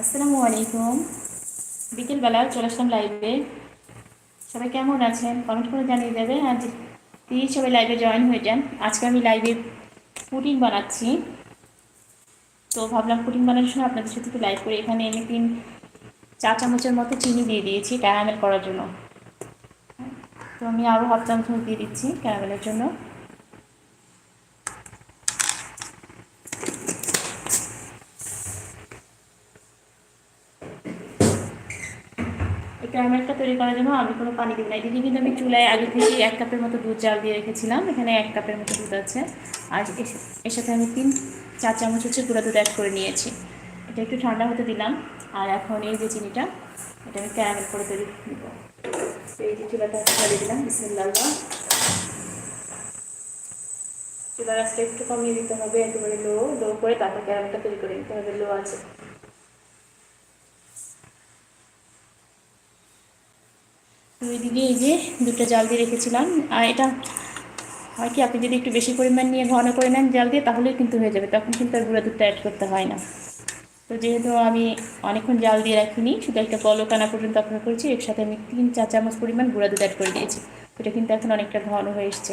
আসসালামু আলাইকুম। বিকেলবেলা চলে আসলাম লাইভে সবাই কেমন আছেন? কমেন্ট করে জানিয়ে দেবে আজ প্লিজ সবাই লাইভে জয়েন হয়ে যান। আজকে আমি লাইভে পুডিং বানাচ্ছি। তো ভাবলাম পুডিং বানানোর সময় আপনাদের সাথে একটু লাইভ করে এখানে আমি তিন চা চামচের মতো চিনি দিয়ে দিয়েছি ক্যারামেল করার জন্য। তো আমি আরও হাফ চামচ দিয়ে দিচ্ছি ক্যারামেলের জন্য এই ক্যারামেলটা তৈরি করার জন্য আমি কোনো পানি দিই না এদিকে কিন্তু আমি চুলায় আগে থেকে এক কাপের মতো দুধ জাল দিয়ে রেখেছিলাম। এখানে এক কাপের মতো দুধ আছে। আর এর- সাথে আমি তিন, চার চামচ হচ্ছে গুঁড়া দুধ অ্যাড করে নিয়েছি। এটা একটু ঠান্ডা হতে দিলাম। আর এখন এই যে চিনিটা, এটা আমি ক্যারামেল করে তৈরি দিব তো এই যে চুলাটা দিলাম, বিসমিল্লাহ। চুলার আজকে একটু কমিয়ে দিতে হবে, একেবারে লো লো করে তারপর ক্যারামেলটা তৈরি করে নিতে হবে লো আছে ওইদিকে এই যে দুটো জাল দিয়ে রেখেছিলাম। আর এটা হয় কি, আপনি যদি একটু বেশি পরিমাণ নিয়ে ঘন করে নেন জাল দিয়ে, তাহলে কিন্তু হয়ে যাবে। তখন কিন্তু আর গুঁড়া দুধটা অ্যাড করতে হয় না। তো যেহেতু আমি অনেকক্ষণ জাল দিয়ে রাখিনি, শুধু একটা পলক আনা পর্যন্ত অপেক্ষা করেছি, এর সাথে আমি তিন চা চামচ পরিমাণ গুঁড়া দুধ অ্যাড করে দিয়েছি। এটা কিন্তু এখন অনেকটা ঘন হয়ে এসছে।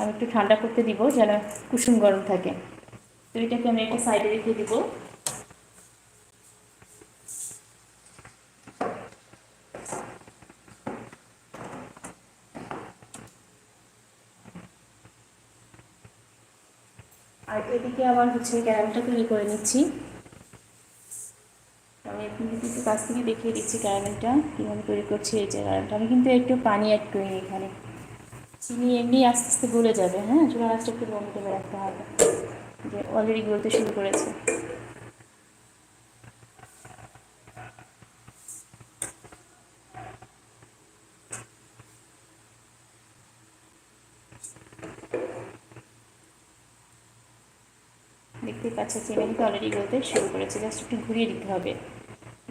আমি একটু ঠান্ডা করতে দিব, যেন কুসুম গরম থাকে। তো এটাকে আমি একটা সাইডে রেখে দিব। এদিকে আবার হচ্ছে ক্যারামেলটা তৈরি করে নিচ্ছি। আমি একটু কাছ থেকে দেখিয়ে দিচ্ছি ক্যারামেলটা, কীভাবে তৈরি করছি এই যে ক্যারামেলটা। আমি কিন্তু একটু পানি অ্যাড করিনি এখানে। চিনি এমনি আস্তে আস্তে গলে যাবে হ্যাঁ? চুলা গাছটা একটু করে রাখতে হবে। যে অলরেডি গলতে শুরু করেছে। দেখতেই পাচ্ছেন চিনি অলরেডি গলতে শুরু করেছে জাস্ট একটু ঘুরিয়ে দিতে হবে।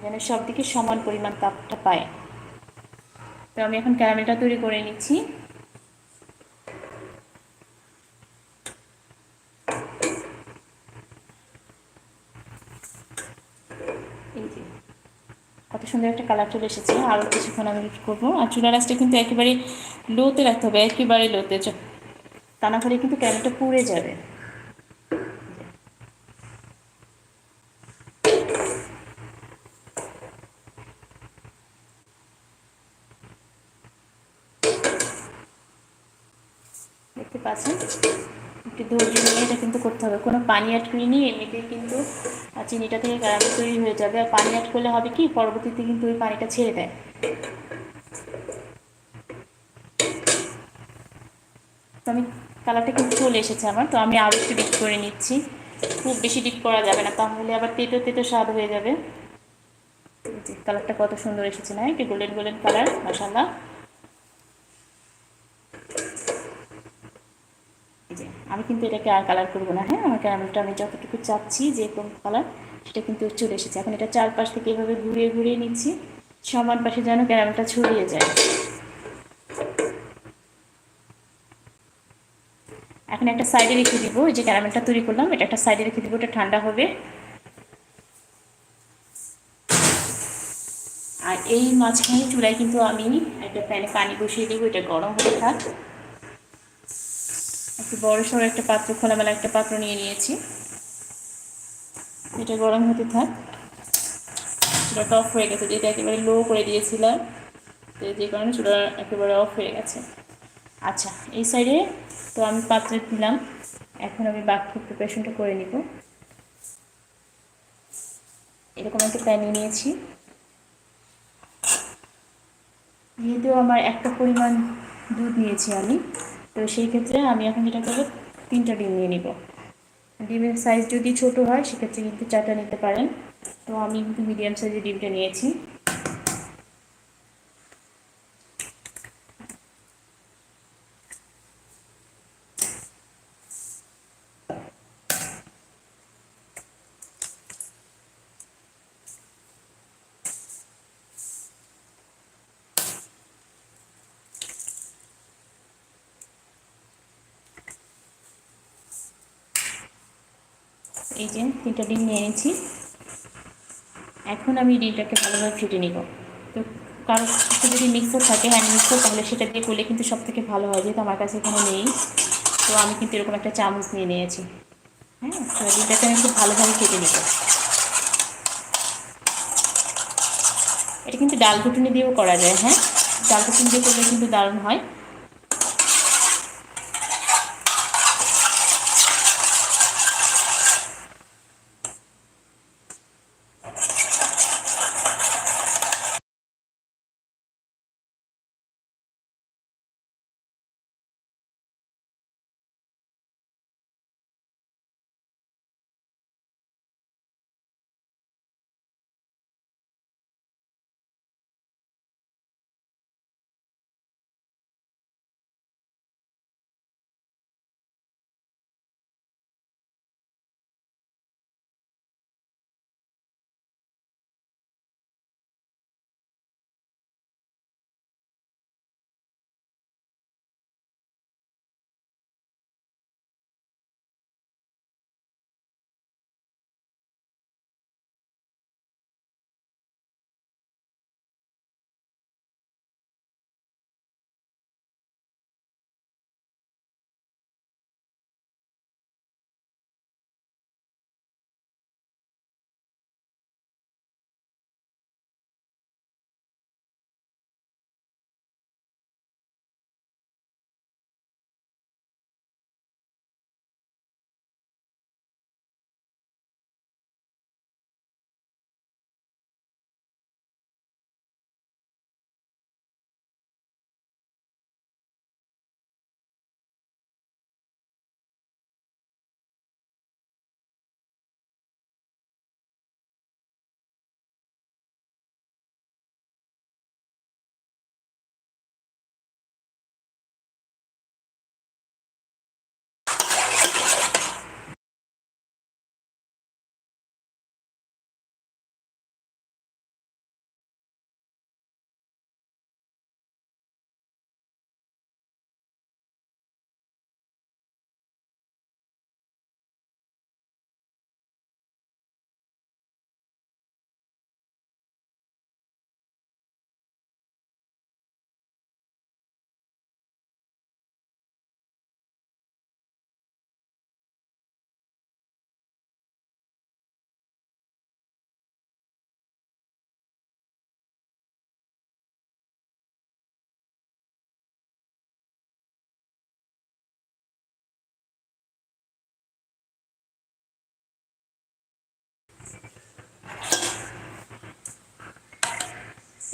যেন সব দিকে সমান পরিমাণ তাপটা পায়। তো আমি এখন ক্যারামেলটা তৈরি করে নিচ্ছি। কত সুন্দর একটা কালার চলে এসেছে আরও কিছুক্ষণ আমি করব। আর চুলা রাসটা কিন্তু একেবারে লোতে রাখতে হবে, একেবারে লোতে তা। না হলে কিন্তু ক্যারামেলটা পুড়ে যাবে। পাচ্ছেন। একটু ধৈর্য নিয়ে এটা কিন্তু করতে হবে। কোনো পানি অ্যাড করিনি এমনিতেই কিন্তু চিনিটা থেকে ক্যারামেল তৈরি হয়ে যাবে। আর পানি অ্যাড করলে হবে কি, পরবর্তীতে কিন্তু ওই পানিটা ছেড়ে দেয়। আমি কালারটা কিন্তু চলে এসেছে আমার, তো আমি আরও একটু ডিপ করে নিচ্ছি। খুব বেশি ডিপ করা যাবে না, তাহলে আবার তেতো তেতো স্বাদ হয়ে যাবে। কালারটা কত সুন্দর এসেছে না, একটু গোল্ডেন গোল্ডেন কালার মাসাল্লাহ এই যে আমি কিন্তু এটাকে আর কালার করব না হ্যাঁ? আমার ক্যারামেলটা আমি যতটুকু চাচ্ছি যে কোন কালার সেটা কিন্তু চলে এসেছে। এখন এটা চারপাশ থেকে এভাবে ঘুরিয়ে ঘুরিয়ে নিচ্ছি, সমান পাশে যেন ক্যারামেলটা ছড়িয়ে যায়। এখন একটা সাইডে রেখে দিব যে ক্যারামেলটা তৈরি করলাম, এটা একটা সাইডে রেখে দিব এটা ঠান্ডা হবে। আর এই মাঝখানে চুলায় কিন্তু আমি একটা প্যানে পানি বসিয়ে দেবো, এটা গরম হতে থাক। একটু বড় সড়ো একটা পাত্র, খোলামেলা একটা পাত্র নিয়ে নিয়েছি। এটা গরম হতে থাক। চুলাটা অফ হয়ে গেছে যেটা একেবারে লো করে দিয়েছিলাম, তো যে কারণে চুলা একেবারে অফ হয়ে গেছে। আচ্ছা এই সাইডে তো আমি পাত্রে দিলাম। এখন আমি বাকি প্রিপারেশনটা করে নিব। এরকম একটা প্যান নিয়ে নিয়েছি। যেহেতু আমার একটা পরিমাণ দুধ নিয়েছি আমি তো সেই ক্ষেত্রে আমি এখন যেটা করব, তিনটা ডিম নিয়ে নিব। ডিমের সাইজ যদি ছোট হয়, সেক্ষেত্রে কিন্তু চারটা নিতে পারেন। তো আমি কিন্তু মিডিয়াম সাইজের ডিমটা নিয়েছি। এই যে তিনটা ডিম নিয়ে নিয়েছি এখন আমি ডিমটাকে ভালোভাবে ফেটে নিব। তো কারও যদি মিক্সার থাকে হ্যান্ড মিক্সার তাহলে সেটা দিয়ে করলে কিন্তু সব থেকে ভালো হয়, যেহেতু আমার কাছে এখানে নেই। তো আমি কিন্তু এরকম একটা চামচ নিয়ে নিয়েছি। হ্যাঁ ডিমটাকে আমি খুব ভালোভাবে ফেটে নিব। এটা কিন্তু ডাল ঘুটুনি দিয়েও করা যায় হ্যাঁ? ডাল ঘুটুনি দিয়ে করলে কিন্তু দারুণ হয়।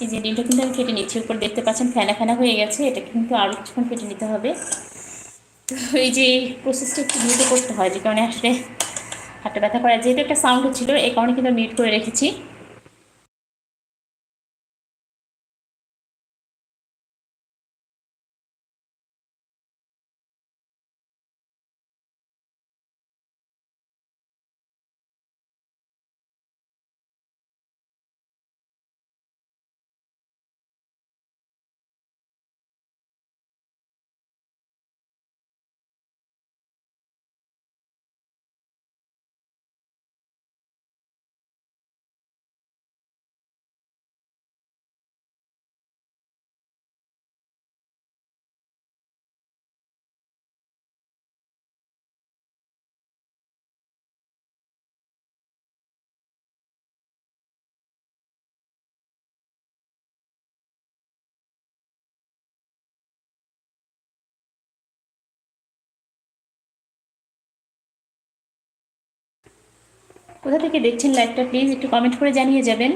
এই যে ডিমটা কিন্তু আমি কেটে নিচ্ছি, উপর দেখতে পাচ্ছেন ফেনা ফেনা হয়ে গেছে, এটা কিন্তু আরও কিছুক্ষণ কেটে নিতে হবে। তো এই যে প্রসেসটা একটু দ্রুত করতে হয়, যে কারণে আসলে হাতটা ব্যথা করা যেহেতু একটা সাউন্ড হচ্ছিল, এই কারণে কিন্তু মিউট করে রেখেছি। কোথা থেকে দেখছেন লাইভটা প্লিজ একটু কমেন্ট করে জানিয়ে যাবেন।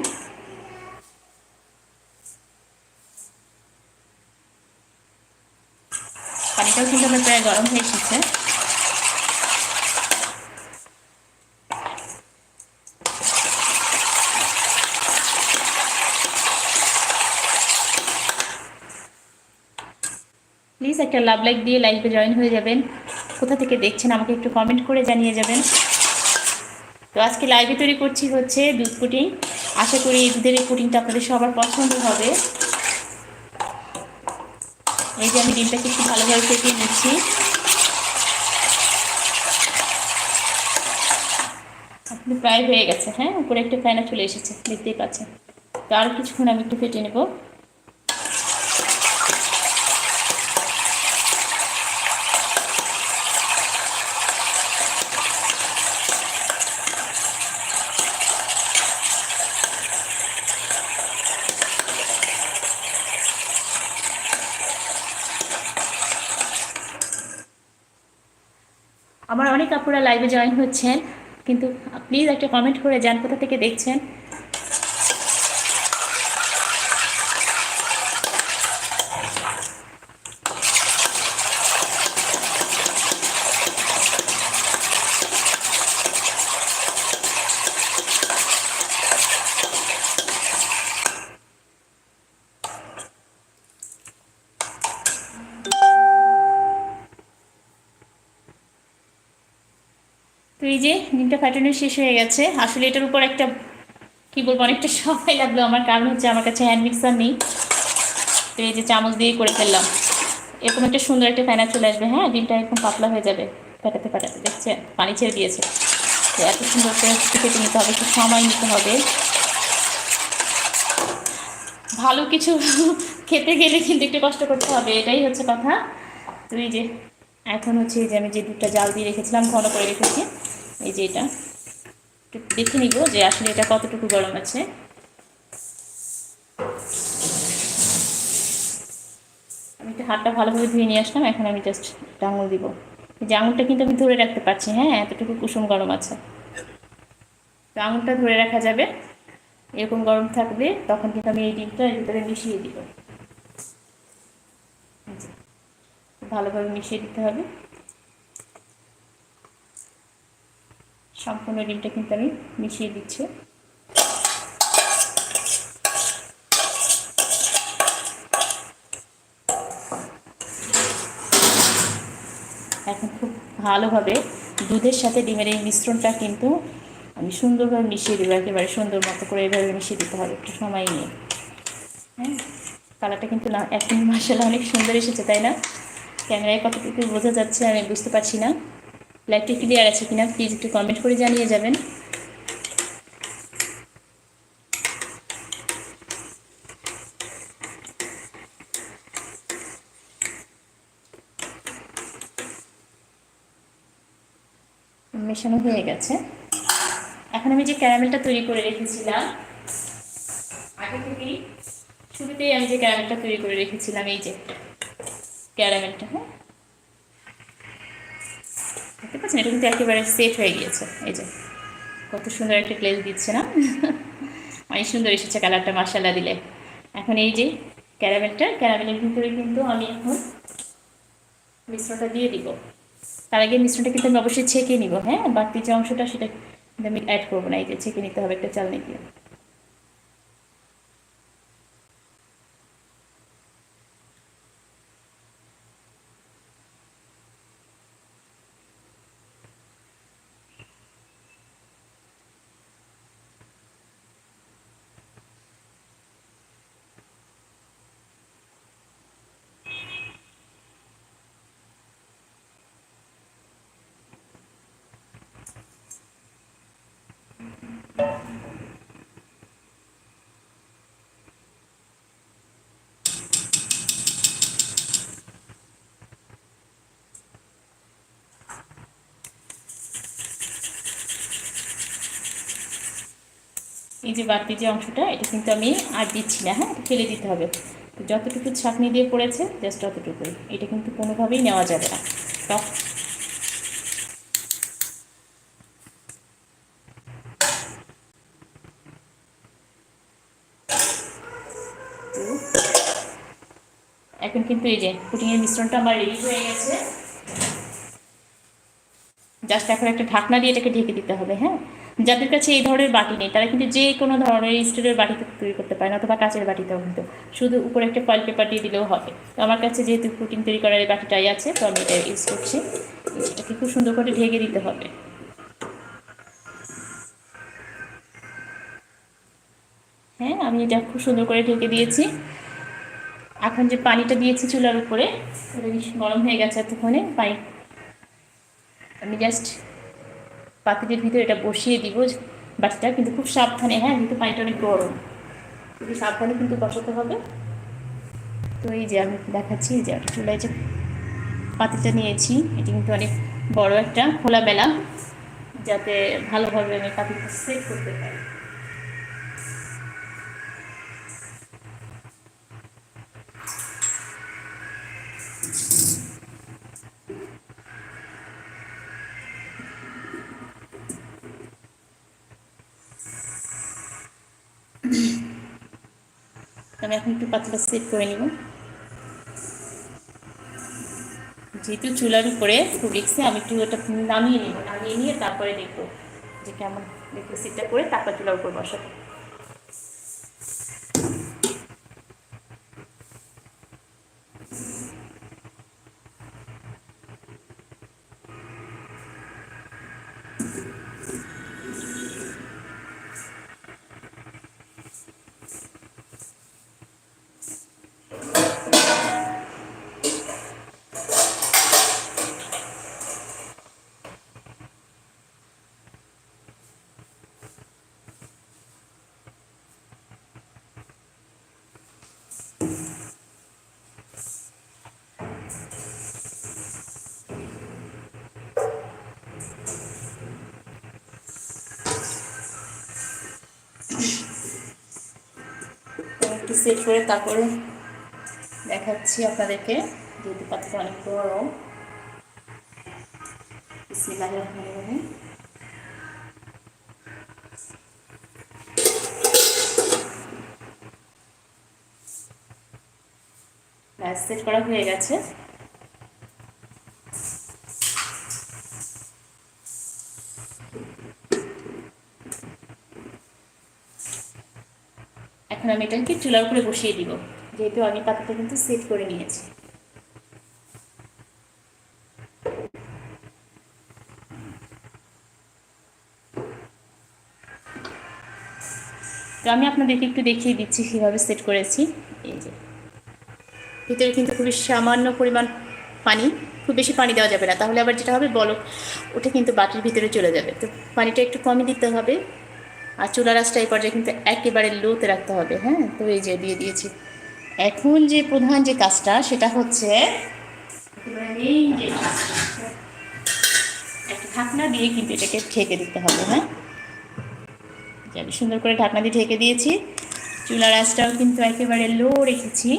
পানিটাও কিন্তু আমার প্রায় গরম হয়ে এসেছে। প্লিজ একটা লাভ লাইক দিয়ে লাইভে জয়েন হয়ে যাবেন। কোথা থেকে দেখছেন আমাকে একটু কমেন্ট করে জানিয়ে যাবেন। তো আজকে লাইভে তৈরি করছি হচ্ছে দুধ পুটিং আশা করি এই দুধের এই পুটিংটা আপনাদের সবার পছন্দ হবে। এই যে আমি ডিমটাকে একটু ভালোভাবে ফেটিয়ে নিচ্ছি। আপনি প্রায় হয়ে গেছে হ্যাঁ? উপরে একটা ফ্যানা চলে এসেছে, দেখতেই পাচ্ছেন। তো আর কিছুক্ষণ আমি একটু ফেটে নেব। আমার লাইভে জয়েন হচ্ছেন। কিন্তু প্লিজ একটা কমেন্ট করে যান কোথা থেকে দেখছেন? যে ডিমটা ফাটানো শেষ হয়ে গেছে, আসলে এটার উপর একটা, কি বলব, অনেকটা সময় লাগল। আমার কারণ হচ্ছে আমার কাছে হ্যান্ড মিক্সার নেই। তো এই যে চামচ দিয়ে করে ফেললাম। এরকম একটা সুন্দর একটা ফ্যানা চলে আসবে হ্যাঁ? ডিমটা একদম পাতলা হয়ে যাবে। ফাটাতে ফাটাতে দেখছে পানি ছেড়ে দিয়েছে। তো এত সুন্দর করে কেটে নিতে হবে, একটু সময় নিতে হবে। ভালো কিছু খেতে গেলে কিন্তু একটু কষ্ট করতে হবে, এটাই হচ্ছে কথা। তুই যে, এখন হচ্ছে যে আমি যে দুধটা জাল দিয়ে রেখেছিলাম, ঘন করে রেখেছি। এই যে এটা। একটু দেখে নিব যে আসলে এটা কতটুকু গরম আছে। আমি একটু হাতটা ভালোভাবে ধুয়ে নিয়ে আসলাম, এখন আমি জাস্ট একটা আঙুল দিব। এই যে আঙুলটা কিন্তু আমি ধরে রাখতে পারছি হ্যাঁ এতটুকু কুসুম গরম আছে। তো আঙুলটা ধরে রাখা যাবে। এরকম গরম থাকবে তখন কিন্তু আমি এই ডিমটা এর ভিতরে মিশিয়ে দিব। ভালোভাবে মিশিয়ে দিতে হবে। সম্পূর্ণ ডিমটা কিন্তু আমি মিশিয়ে দিচ্ছি। এখন খুব ভালোভাবে দুধের সাথে ডিমের এই মিশ্রণটা কিন্তু আমি সুন্দরভাবে মিশিয়ে দেবো, একেবারে সুন্দর মতো করে এভাবে মিশিয়ে দিতে হবে, একটু সময় নিয়ে। হ্যাঁ? কালারটা কিন্তু না, এখন মাসালা অনেক সুন্দর এসেছে, তাই না? ক্যামেরায় কতটুকু বোঝা যাচ্ছে আমি বুঝতে পারছি না। লাইটটা ক্লিয়ার আছে কিনা প্লিজ একটু কমেন্ট করে জানিয়ে যাবেন। মেশানো হয়ে গেছে। এখন আমি যে ক্যারামেলটা তৈরি করে রেখেছিলাম, আগে থেকেই শুরুতেই আমি যে ক্যারামেলটা তৈরি করে রেখেছিলাম, এই যে ক্যারামেলটা হ্যাঁ? দেখতে পাচ্ছেন? এটা কিন্তু একেবারে সেট হয়ে গিয়েছে। এই যে, কত সুন্দর একটা গ্লেজ দিচ্ছে না? অনেক সুন্দর এসেছে কালারটা মশালা দিলে। এখন এই যে ক্যারামেলটা, ক্যারামেলের ভিতরে কিন্তু আমি এখন মিশ্রণটা দিয়ে দিব। তার আগে মিশ্রণটা কিন্তু আমি অবশ্যই ছেঁকে নিব হ্যাঁ? বাকি যে অংশটা সেটা আমি অ্যাড করব না। এই যে ছেঁকে নিতে হবে একটা চালনি দিয়ে। এই যে বাড়তি যে অংশটা, এটা কিন্তু আমি আর দিচ্ছি না হ্যাঁ? ফেলে দিতে হবে। যতটুকু ছাঁকনি দিয়ে পড়েছে জাস্ট ততটুকুই। এটা কিন্তু কোনোভাবেই নেওয়া যাবে না। টক। এখন কিন্তু এই যে পুটিংয়ের মিশ্রণটা আমার রেডি হয়ে গেছে। জাস্ট এখন একটা ঢাকনা দিয়ে এটাকে ঢেকে দিতে হবে হ্যাঁ? যাদের কাছে এই ধরনের বাটি নেই, তারা কিন্তু যে কোনো ধরনের স্টিলের বাটিতে তৈরি করতে পারেন অথবা কাঁচের বাটিতেও কিন্তু। শুধু উপরে একটা ফয়েল পেপার দিয়ে দিলেও হবে। তো আমার কাছে যেহেতু পুটিং তৈরি করার এই বাটিটাই আছে, তো আমি এটা ইউজ করছি। এটাকে খুব সুন্দর করে ঢেকে দিতে হবে। হ্যাঁ আমি এটা খুব সুন্দর করে ঢেকে দিয়েছি। এখন যে পানিটা দিয়েছি চুলার উপরে গরম হয়ে গেছে এতক্ষণে, পানি। আমি জাস্ট পাতিলের ভিতরে এটা বসিয়ে দিব, বাটিটা কিন্তু খুব সাবধানে হ্যাঁ কিন্তু পানিটা অনেক গরম। খুবই সাবধানে কিন্তু বসাতে হবে। তো এই যে আমি দেখাচ্ছি যে চুলায় যে পাতিটা নিয়েছি, এটি কিন্তু অনেক বড় একটা খোলাবেলা যাতে ভালোভাবে আমি পাতিটা সেট করতে পারি। পাতলা সেট করে নেব। যেহেতু চুলার উপরে রিক্সে, আমি একটু ওটা নামিয়ে নেব, নামিয়ে নিয়ে তারপরে দেখব যে কেমন দেখব সিটটা করে তারপর চুলার উপর বসাবো। সেট করে তারপরে দেখাচ্ছি আপনাদেরকে। যেহেতু পাত্রটা অনেক বড়। সেট করা হয়ে গেছে। এখন আমি এটাকে চুলার উপরে বসিয়ে দিব। যেহেতু আমি পাতাটা কিন্তু সেট করে নিয়েছি। তো আমি আপনাদেরকে একটু দেখিয়ে দিচ্ছি কীভাবে সেট করেছি। এই যে। ভিতরে কিন্তু খুবই সামান্য পরিমাণ পানি, খুব বেশি পানি দেওয়া যাবে না। তাহলে আবার যেটা হবে বলক, ওটা কিন্তু বাটির ভিতরে চলে যাবে। তো পানিটা একটু কমই দিতে হবে। আর চুলা রাসটা এই পর্যায়ে কিন্তু একেবারে লোতে রাখতে হবে হ্যাঁ? তো এই যে দিয়ে দিয়েছি। এখন যে প্রধান যে কাজটা, সেটা হচ্ছে একটা ঢাকনা দিয়ে কিন্তু এটাকে ঢেকে দিতে হবে হ্যাঁ? আমি সুন্দর করে ঢাকনা দিয়ে ঢেকে দিয়েছি। চুলা আঁচটাও কিন্তু একেবারে লো রেখেছি।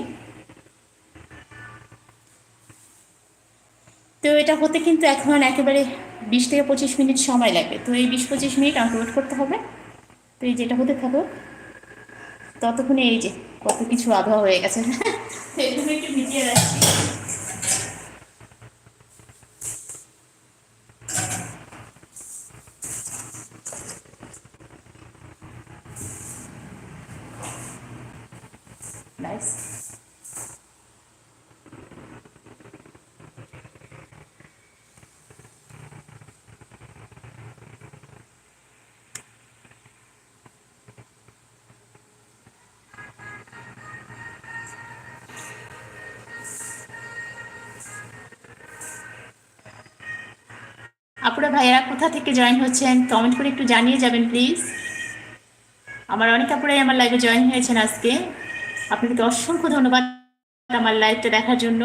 তো এটা হতে কিন্তু এখন একেবারে বিশ থেকে পঁচিশ মিনিট সময় লাগবে। তো এই বিশ পঁচিশ মিনিট আমাকে ওয়েট করতে হবে। তো এই যেটা হতে থাকুক, ততক্ষণে এই যে কত কিছু আবহাওয়া হয়ে গেছে। জন্য একটু ভিজিয়ে রাখছি। আপুরা ভাইয়েরা, কোথা থেকে জয়েন হচ্ছেন? কমেন্ট করে একটু জানিয়ে যাবেন প্লিজ আমার অনেক আপুরাই আমার লাইভে জয়েন হয়েছেন আজকে। আপনাকে অসংখ্য ধন্যবাদ আমার লাইভটা দেখার জন্য।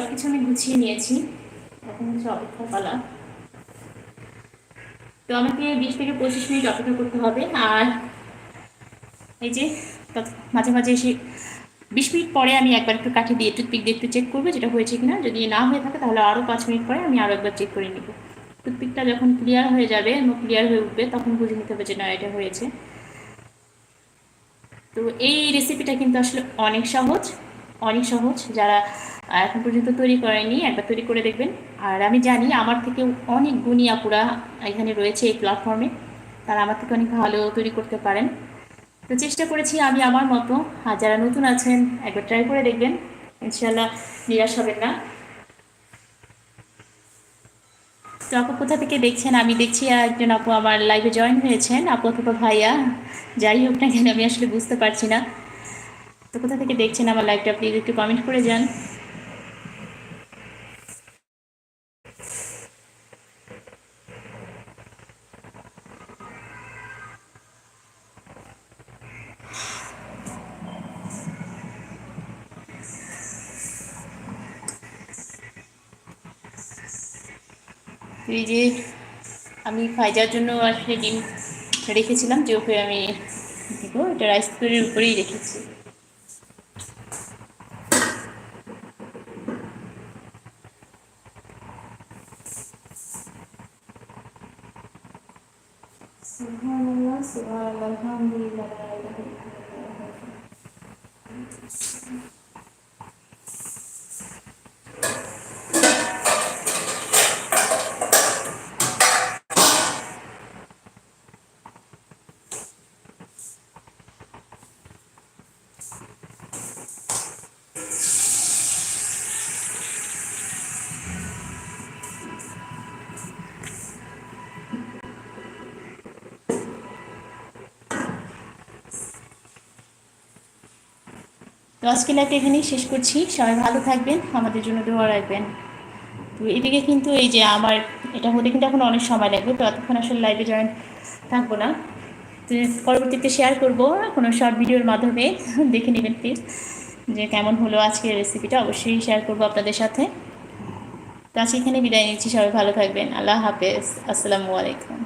সব কিছু আমি গুছিয়ে নিয়েছি। এখন হচ্ছে অপেক্ষা পালা তো আমাকে বিশ থেকে পঁচিশ মিনিট অপেক্ষা করতে হবে। আর এই যে মাঝে মাঝে এসে বিশ মিনিট পরে আমি একবার একটু কাঠি দিয়ে টুথপিক দিয়ে একটু চেক করব যেটা হয়েছে কিনা। যদি না হয়ে থাকে তাহলে আরও পাঁচ মিনিট পরে আমি আরও একবার চেক করে নিব। টুথপিকটা যখন ক্লিয়ার হয়ে যাবে এবং ক্লিয়ার হয়ে উঠবে, তখন বুঝে নিতে হবে যে না, এটা হয়েছে। তো এই রেসিপিটা কিন্তু আসলে অনেক সহজ অনেক সহজ। যারা এখন পর্যন্ত তৈরি করেনি, একবার তৈরি করে দেখবেন। আর আমি জানি আমার থেকেও অনেক গুণী আপুরা এখানে রয়েছে এই প্ল্যাটফর্মে তারা আমার থেকে অনেক ভালো তৈরি করতে পারেন। তো চেষ্টা করেছি আমি আমার মতো। আর যারা নতুন আছেন, একবার ট্রাই করে দেখবেন। ইনশাল্লাহ নিরাশ হবেন না। তো আপু কোথা থেকে দেখছেন? আমি দেখছি একজন আপু আমার লাইভে জয়েন হয়েছেন। আপু অথবা ভাইয়া, যাই হোক না কেন, আমি আসলে বুঝতে পারছি না। তো কোথা থেকে দেখছেন আমার লাইভটা প্লিজ একটু কমেন্ট করে যান। যে আমি ফাইজার জন্য আসলে ডিম রেখেছিলাম যে ওকে আমি দিব এটা রাইস কুকারের উপরেই রেখেছি। আজকে লাইফ এখানেই শেষ করছি। সবাই ভালো থাকবেন, আমাদের জন্য দোয়া রাখবেন। তো এদিকে কিন্তু এই যে আমার, এটা হতে কিন্তু এখন অনেক সময় লাগবে, তো এতক্ষণ আসলে লাইভে জয়েন থাকব না। তো পরবর্তীতে শেয়ার করব কোনো শর্ট ভিডিওর মাধ্যমে। দেখে নেবেন প্লিজ যে কেমন হলো আজকের রেসিপিটা অবশ্যই শেয়ার করব আপনাদের সাথে। তো আজকে এখানে বিদায় নিচ্ছি, সবাই ভালো থাকবেন। আল্লাহ হাফেজ, আসসালামু আলাইকুম।